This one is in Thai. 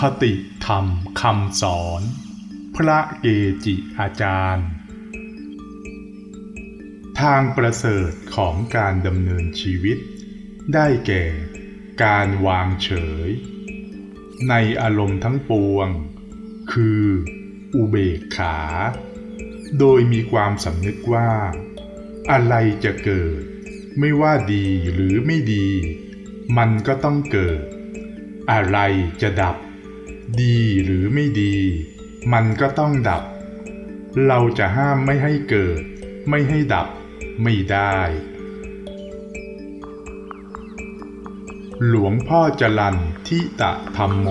คติธรรมคำสอน พระเกจิอาจารย์ ทางประเสริฐของการดำเนินชีวิต ได้แก่ การวางเฉย ในอารมณ์ทั้งปวง คือ อุเบกขา โดยมีความสำนึกว่า อะไรจะเกิด ไม่ว่าดีหรือไม่ดี มันก็ต้องเกิด อะไรจะดับ ดีหรือไม่ดี มันก็ต้องดับ เราจะห้ามไม่ให้เกิด ไม่ให้ดับ ไม่ได้ หลวงพ่อจรันทิตะธรรมโม